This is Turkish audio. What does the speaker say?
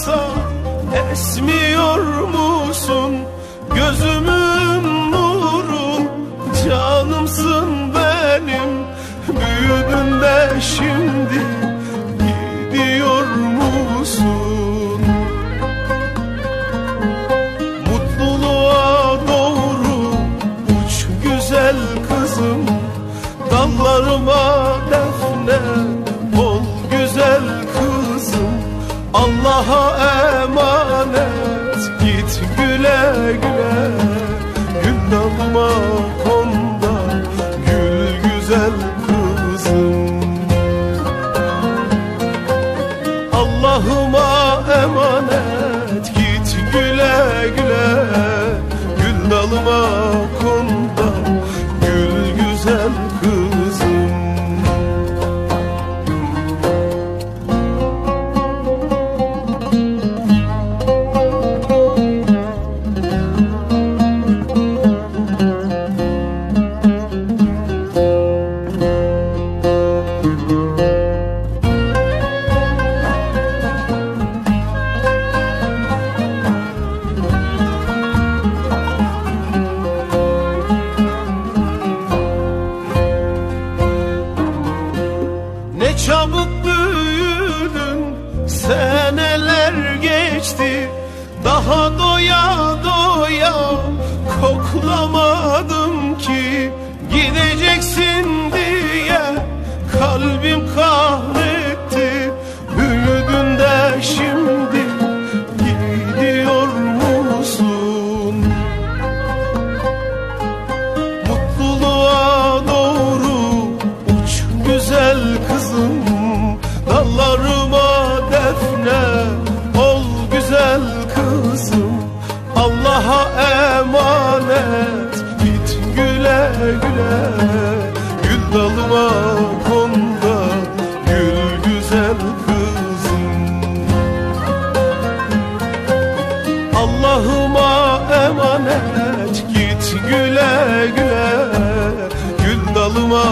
yağsa esmiyor musun? Gözümün nuru canımsın benim Büyüdün de şimdi gidiyor musun? Mutluluğa doğru uç güzel kızım Dallarıma Gül dalıma konda gül güzel kızım. Allah'ıma emanet git güle güle. Gül dalıma konda çabuk büyüdün seneler geçti. Daha doya doya koklamadım Allah'a emanet git güle güle. Gül dalıma kızım. Allah'ıma emanet git güle güle. Gül dalıma